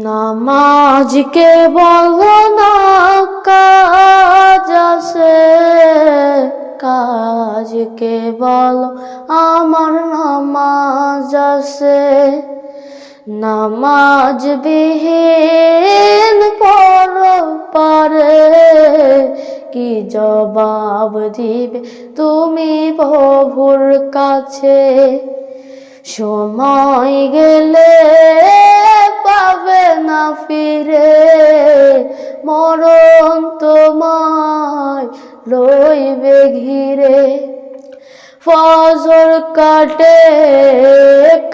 নামাজকে বলো না কাজ আছে? বলো? আমার নামাজ আছে। নামাজ বিহীন পর পারে। কি জবাব দিবে তুমি প্রভুর কাছে? সময় গেলে মরণ তোমায় লইবে ঘিরে। ফজর কাটে,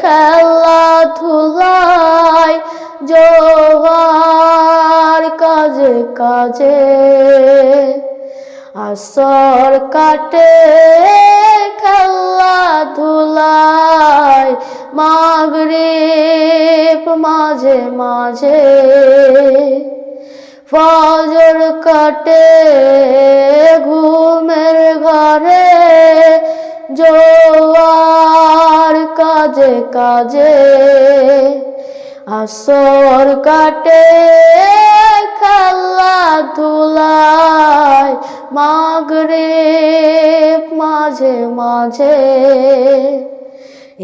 খেলা ধুলাই জোহার কাজে কাজে। আসর কাটে, খেলা ধুলাই, মাগরিব মাঝে মাঝে। ফজর কাটে, ঘুমের ঘরে, জোয়ার কাজে কাজে, আসর কাটে, খেলা ধুলায় মাগরে মাঝে মাঝে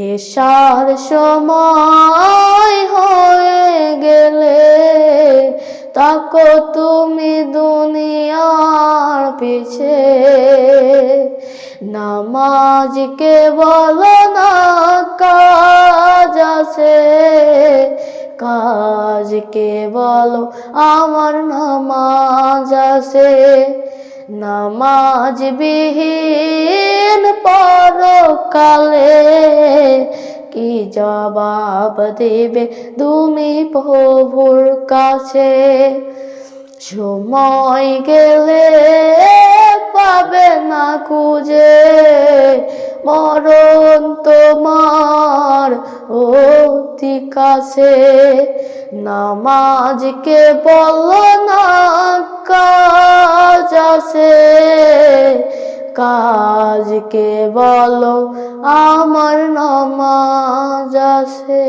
এসার সময় পিছে নামাজকে বলো না, কাজ আছে। কাজকে বলো, আমার নামাজ আছে। নামাজ বিহীন পরকালে কি জবাব দেবে তুমি প্রভুর কাছে? সময় গেলে পাবে না খুঁজে। মরণ তোমার অতি কাছে। নামাজকে বলো না কাজ আছে। কাজকে বলো আমার নামাজ আছে।